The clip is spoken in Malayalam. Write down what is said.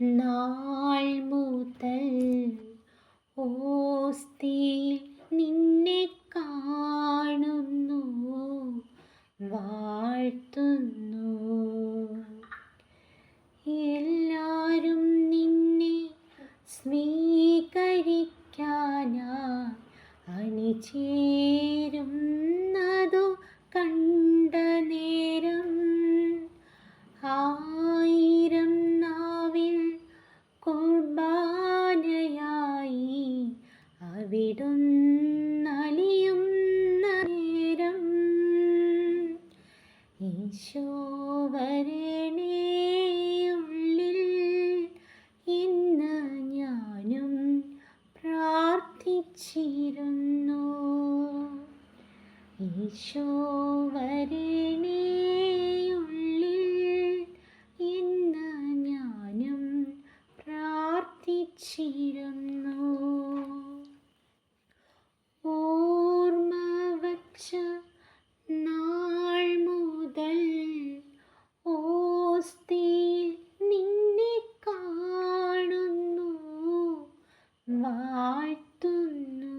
നാൾ മുതൽ ഓസ്തിയിൽ നിന്നെ കാണുന്നു വാഴ്ത്തുന്നു. എല്ലാരും നിന്നെ സ്വീകരിക്കാനായി അണിചേരുന്നതു കണ്ട നേരം ആയിരം അവിടുന്നലിയുന്ന നേരം. ഈശോവരണേയുള്ളിൽ ഇന്ന് ഞാനും പ്രാർത്ഥിച്ചിരുന്നു. ഈശോവരണേയുള്ളിൽ ഇന്ന് ഞാനും പ്രാർത്ഥിച്ചിരുന്നു. വാഴ്ത്തുന്നു